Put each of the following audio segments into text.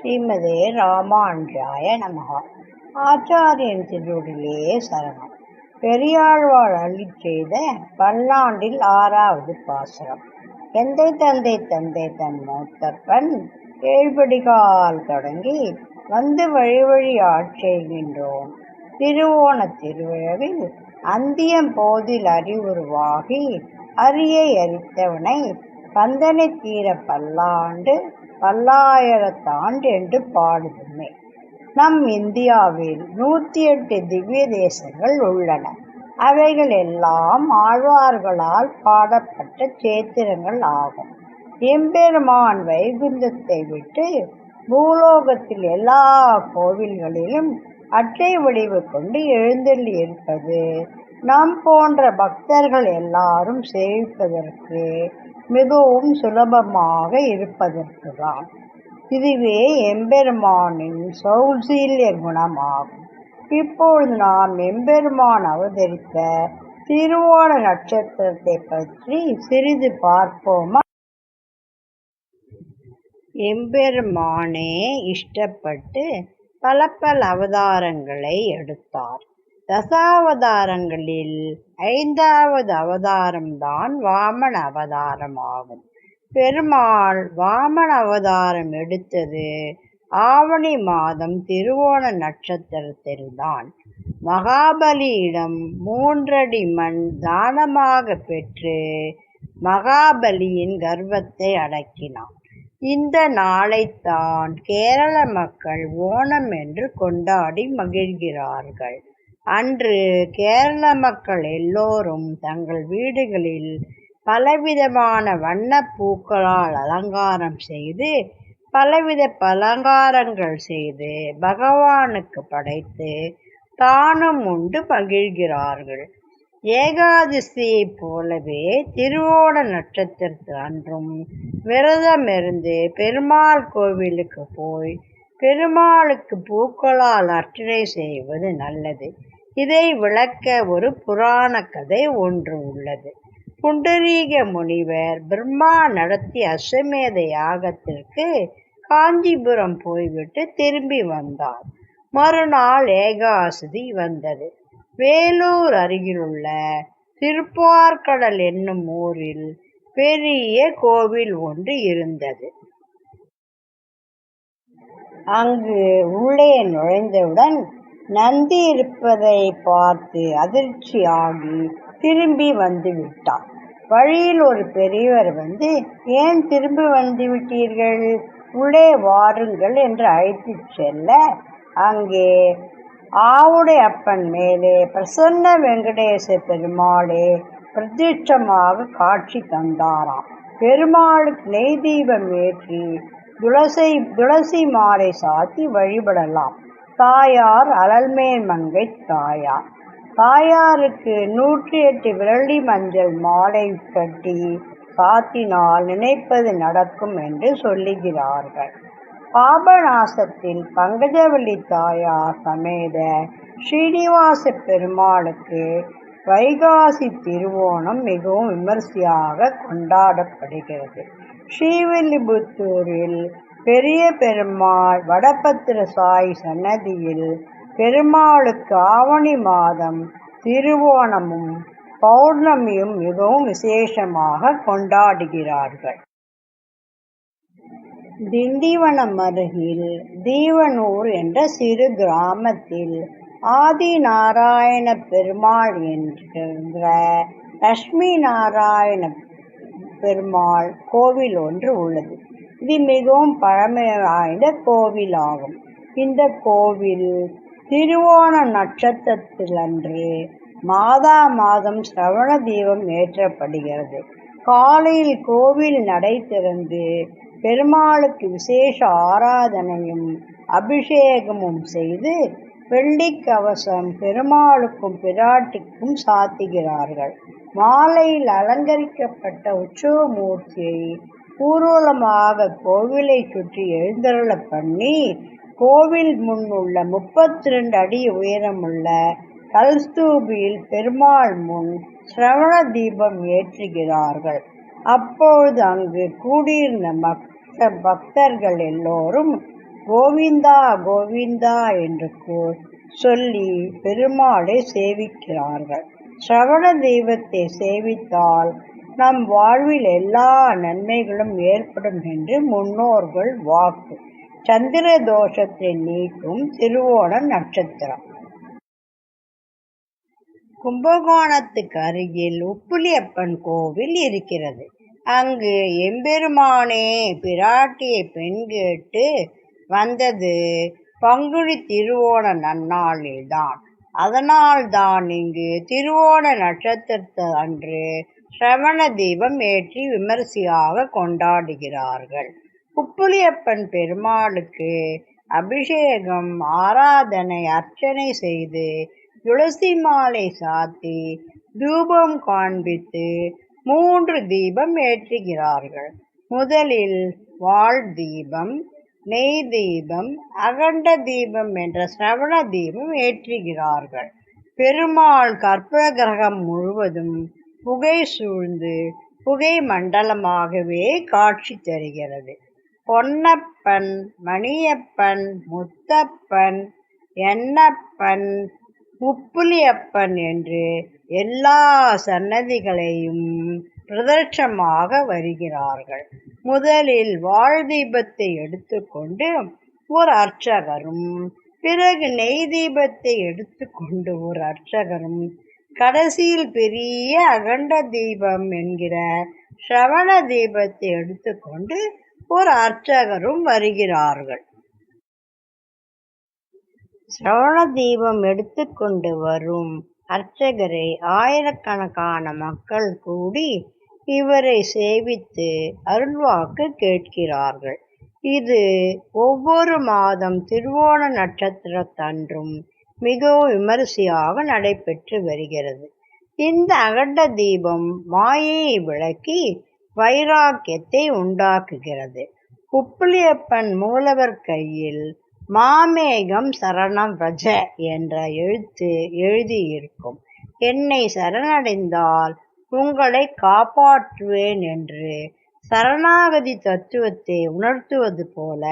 ஸ்ரீமதே ராமானுஜாய நமகா. ஆச்சாரியன் திருடிலே சரணம். பெரியாழ்வார் அள்ளி செய்த பல்லாண்டில் ஆறாவது பாசுரம். எந்தை தந்தை தந்தை தன் மூத்தப்பன் ஏழ்படிகால் தொடங்கி வந்து வழி வழி ஆட்செய்கின்றோம் திருவோண திருவிழாவில் அந்தியம் போதில் அறிவுருவாகி அரியை அரித்தவனை பந்தனை தீர பல்லாண்டு பல்லாயிரத்தாண்டு என்று பாடுதுமே. நம் இந்தியாவில் நூற்றி எட்டு திவ்ய தேசங்கள் உள்ளன. அவைகள் எல்லாம் ஆழ்வார்களால் பாடப்பட்ட சேத்திரங்கள் ஆகும். எம்பெருமான் வைகுந்தத்தை விட்டு பூலோகத்தில் எல்லா கோவில்களிலும் அட்டை வடிவு கொண்டு எழுந்தள்ளி இருப்பது நம் போன்ற பக்தர்கள் எல்லாரும் சேவிப்பதற்கு மிகவும் சுலபமாக இருப்பதற்குதான். இதுவே எம்பெருமானின் சௌசீல்ய குணமாகும். இப்பொழுது நாம் எம்பெருமான் அவதரித்த திருவோண நட்சத்திரத்தை பற்றி சிறிது பார்ப்போமா? எம்பெருமானே இஷ்டப்பட்டு பல பல அவதாரங்களை எடுத்தார். தசாவதாரங்களில் ஐந்தாவது அவதாரம்தான் வாமன அவதாரம் ஆகும் பெருமாள் வாமன அவதாரம் எடுத்தது ஆவணி மாதம் திருவோண நட்சத்திரத்தில்தான். மகாபலியிடம் மூன்றடி மண் தானமாக பெற்று மகாபலியின் கர்வத்தை அடக்கினான். இந்த நாளைத்தான் கேரள மக்கள் ஓணம் என்று கொண்டாடி மகிழ்கிறார்கள். அன்று கேரள மக்கள் எல்லோரும் தங்கள் வீடுகளில் பலவிதமான வண்ணப் பூக்களால் அலங்காரம் செய்து பலவித பலங்காரங்கள் செய்து பகவானுக்கு படைத்து தானும் உண்டு மகிழ்கிறார்கள். ஏகாதசியைப் போலவே திருவோண நட்சத்திரத்து அன்றும் விரதம் இருந்து பெருமாள் கோவிலுக்கு போய் பெருமாளுக்கு பூக்களால் அர்ச்சனை செய்வது நல்லது. இதை விளக்க ஒரு புராண கதை ஒன்று உள்ளது. புண்டரீக முனிவர் பிரம்மா நடத்திய அஸ்வமேத யாகத்திற்கு காஞ்சிபுரம் போய்விட்டு திரும்பி வந்தார். மறுநாள் ஏகாசதி வந்தது. வேலூர் அருகிலுள்ள திருப்பார்கடல் என்னும் ஊரில் பெரிய கோவில் ஒன்று இருந்தது. அங்கு உள்ளே நுழைந்தவுடன் நந்தி இருப்பதை பார்த்து அதிர்ச்சியாகி திரும்பி வந்து விட்டார் வழியில் ஒரு பெரியவர் வந்து ஏன் திரும்பி வந்து விட்டீர்கள் உள்ளே வாருங்கள் என்று அழைத்து செல்ல அங்கே ஆவுடை அப்பன் மேலே பிரசன்ன வெங்கடேச பெருமாளே பிரதிஷ்டமாக காட்சி தந்தாராம். பெருமாளுக்கு நெய் தீபம் ஏற்றி துளசி துளசி மாலை சாத்தி வழிபடலாம். தாயார் அலல்மேல் மங்கை தாயார். தாயாருக்கு நூற்றி எட்டு விரலி மஞ்சள் மாலை கட்டி சாத்தினால் நினைப்பது நடக்கும் என்று சொல்லுகிறார்கள். பாபநாசத்தில் பங்கஜவள்ளி தாயார் சமேத ஸ்ரீனிவாச பெருமாளுக்கு வைகாசி திருவோணம் மிகவும் விமர்சையாக கொண்டாடப்படுகிறது. ஸ்ரீவில்லிபுத்தூரில் பெரிய பெருமாள் வடபத்திர சாய் சன்னதியில் பெருமாளுக்கு ஆவணி மாதம் திருவோணமும் பௌர்ணமியும் மிகவும் விசேஷமாக கொண்டாடுகிறார்கள். திண்டிவனம் அருகில் தீவனூர் என்ற சிறு கிராமத்தில் ஆதி நாராயண பெருமாள் என்ற லட்சுமி நாராயண பெருமாள் கோவில் ஒன்று உள்ளது. இது மிகவும் பழமை வாய்ந்த கோவிலாகும். இந்த கோவில் திருவோண நட்சத்திரத்திலன்று மாதா மாதம் சிரவண தீபம் ஏற்றப்படுகிறது. காலையில் கோவில் நடை திறந்து பெருமாளுக்கு விசேஷ ஆராதனையும் அபிஷேகமும் செய்து வெள்ளிக்கவசம் பெருமாளுக்கும் பிராட்டிக்கும் சாத்துகிறார்கள். மாலையில் அலங்கரிக்கப்பட்ட உற்சவமூர்த்தியை ஊர்வலமாக கோவிலை சுற்றி எழுந்தருள பண்ணி கோவில் முன் உள்ள முப்பத்தி ரெண்டு அடி உயரமுள்ள கல்ஸ்தூபியில் பெருமாள் முன் சிரவண தீபம் ஏற்றுகிறார்கள். அப்பொழுது அங்கு கூடியிருந்த பக்த பக்தர்கள் எல்லோரும் கோவிந்தா கோவிந்தா என்று கூ- சொல்லி பெருமாளை சேவிக்கிறார்கள். சிரவண தெய்வத்தை சேவித்தால் நம் வாழ்வில் எல்லா நன்மைகளும் ஏற்படும் என்று முன்னோர்கள் வாக்கு. சந்திர தோஷத்தை நீக்கும் திருவோண நட்சத்திரம். கும்பகோணத்துக்கு அருகில் உப்புலியப்பன் கோவில் இருக்கிறது. அங்கு எம்பெருமானே பிராட்டியை பெண் கேட்டு வந்தது பங்குனி திருவோண நன்னாளில்தான். அதனால்தான் இங்கு திருவோண நட்சத்திரத்தை அன்று ஸ்ரவண தீபம் ஏற்றி விமரிசையாக கொண்டாடுகிறார்கள். உப்புலியப்பன் பெருமாளுக்கு அபிஷேகம் ஆராதனை அர்ச்சனை செய்து துளசி மாலை சாத்தி தூபம் காண்பித்து மூன்று தீபம் ஏற்றுகிறார்கள். முதலில் வாழ் தீபம் நெய் தீபம் அகண்ட தீபம் என்ற சிரவண தீபம் ஏற்றுகிறார்கள். பெருமாள் கற்ப கிரகம் முழுவதும் புகை சூழ்ந்து புகை மண்டலமாகவே காட்சி தருகிறது. பொன்னப்பன் மணியப்பன் முத்தப்பன் எண்ணப்பன் முப்புலியப்பன் என்று எல்லா சன்னதிகளையும் பிரதட்சமாக வருகிறார்கள். முதலில் வாழ்தீபத்தை எடுத்துக்கொண்டு ஒரு அர்ச்சகரும் பிறகு நெய் தீபத்தை எடுத்துக்கொண்டு ஒரு அர்ச்சகரும் கடைசியில் பெரிய அகண்ட தீபம் என்கிற ஸ்ரவண தீபத்தை எடுத்துக்கொண்டு ஒரு அர்ச்சகரும் வருகிறார்கள். சிரவண தீபம் எடுத்துக்கொண்டு வரும் அர்ச்சகரை ஆயிரக்கணக்கான மக்கள் கூடி இவரை சேவித்து அருள்வாக்கு கேட்கிறார்கள். இது ஒவ்வொரு மாதம் திருவோண நட்சத்திரத்தன்றும் மிகவும் விமரிசையாக நடைபெற்று வருகிறது. இந்த அகண்ட தீபம் மாயையை விளக்கி வைராக்கியத்தை உண்டாக்குகிறது. உப்புளியப்பன் மூலவர் கையில் மாமேகம் சரணம் ரஜ என்ற எழுத்து எழுதியிருக்கும். என்னை சரணடைந்தால் உங்களை காப்பாற்றுவேன் என்று சரணாகதி தத்துவத்தை உணர்த்துவது போல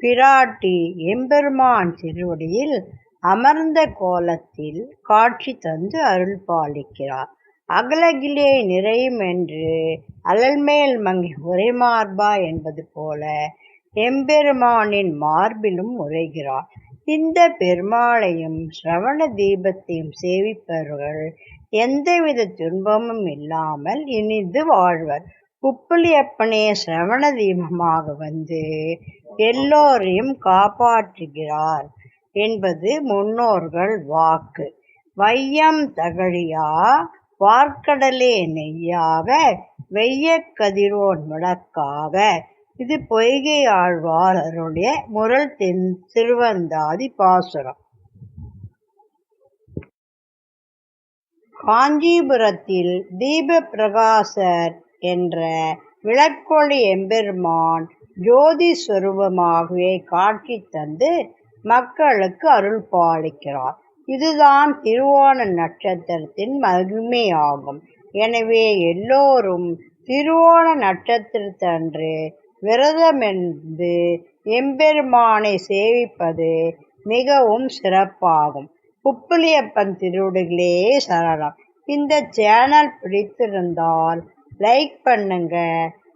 பிராட்டி எம்பெருமான் திருவடியில் அமர்ந்த கோலத்தில் காட்சி தந்து அருள் பாலிக்கிறார் அகலகிலே நிறையும் என்று அலல்மேல் மங்கி உரைமார்பா என்பது போல எம்பெருமானின் மார்பிலும் உரைகிறார். இந்த பெருமாளையும் சிரவண தீபத்தையும் சேவிப்பவர்கள் எந்தவித துன்பமும் இல்லாமல் இனிது வாழ்வர். உப்புளியப்பனே சிரவண தீபமாக வந்து எல்லோரையும் காப்பாற்றுகிறார். என்பது முன்னோர்கள் வாக்கு. வையம் தகழியா வார்க்கடலே நெய்யாக வெய்ய கதிரோன் விளக்காக. இது பொய்கை ஆழ்வார் அருடைய முரல் தென் திருவந்தாதி பாசுரம். காஞ்சிபுரத்தில் தீப பிரகாசர் என்ற விளக்கொளி எம்பெருமான் ஜோதி ஸ்வரூபமாகவே காட்சி தந்து மக்களுக்கு அருள் பாலிக்கிறார் இதுதான் திருவோண நட்சத்திரத்தின் மகிமையாகும். எனவே எல்லோரும் திருவோண நட்சத்திரத்தன்று விரதமென்று எம்பெருமானை சேவிப்பது மிகவும் சிறப்பாகும். புப்புளியப்பன் திருவுடுகளே சரணம். இந்த சேனல் பிடித்திருந்தால் லைக் பண்ணுங்க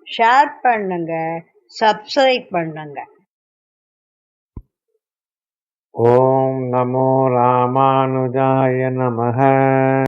ஷேர் பண்ணுங்க சப்ஸ்கிரைப் பண்ணுங்க. ॐ नमो रामानुजाय नमः।